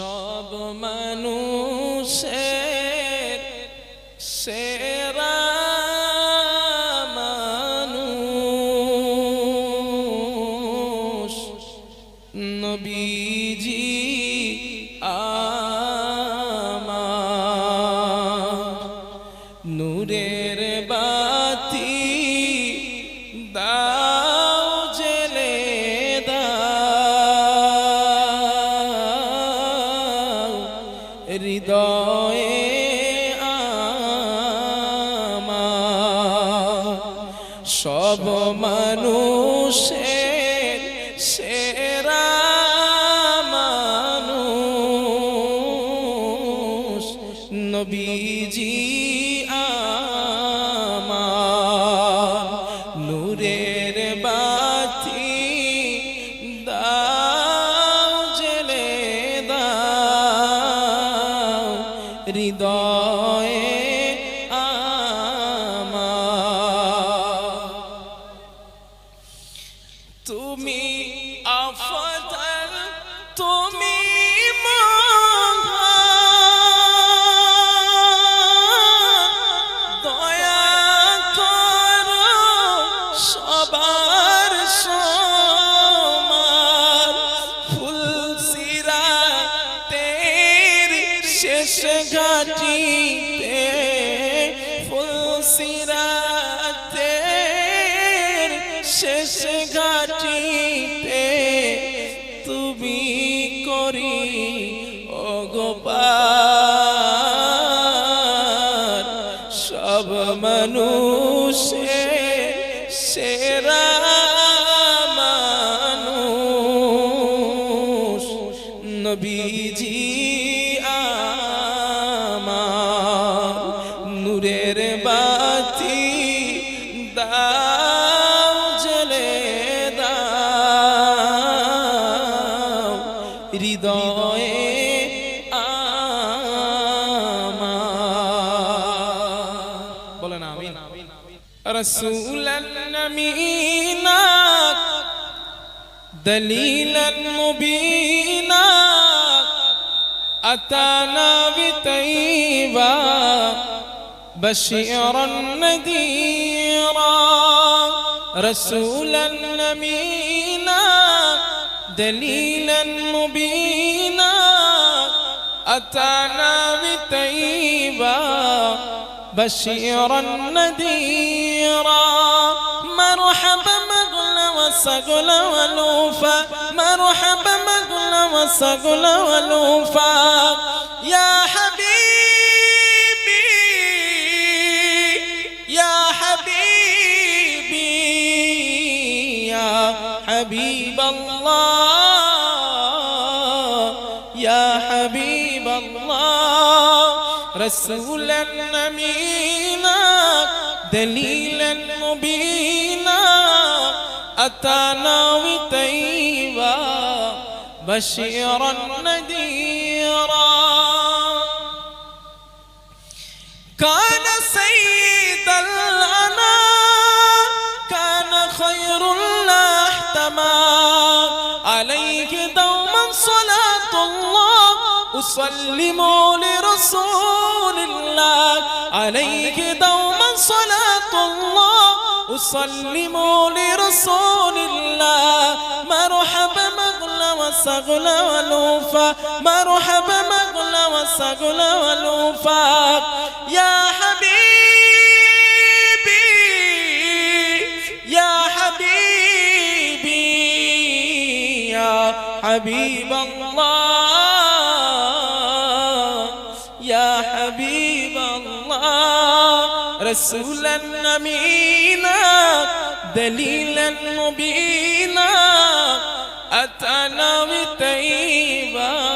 সব মানুষের হৃদয়ে আমার সব মানুষের সেরা মানুষ নবীজি হৃদয়ে তুমি আফদল তুমি সে ঘাটিতে ফুলসিরাতে শেষ ঘাটিতে তুমি করি অগোপা হৃদয়ে আমার বলেন আমিন রসুলান নমিনা دليلا مبينا أتانا بطيبا بشيرا نذيرا رسولا أمينا دليلا مبينا أتانا بطيبا بشيرا نذيرا مرحبا مغلى وسقل ولوفا مرحبا مغلى وسقل ولوفا يا حبيب الله يا حبيب الله رسولا أمينا دليلا مبينا أتانا وطيبا بشيرا نذيرا. عليه دوما صلاة الله. أسلم لرسول الله. عليه دوما صلاة الله. أسلم لرسول الله. مرحبا مغلى وسغلى ولوفا. مرحبا مغلى وسغلى ولوفا. يا حبيب الله يا حبيب الله رسولا أمينا دليلا مبينا أتانا بطيبا.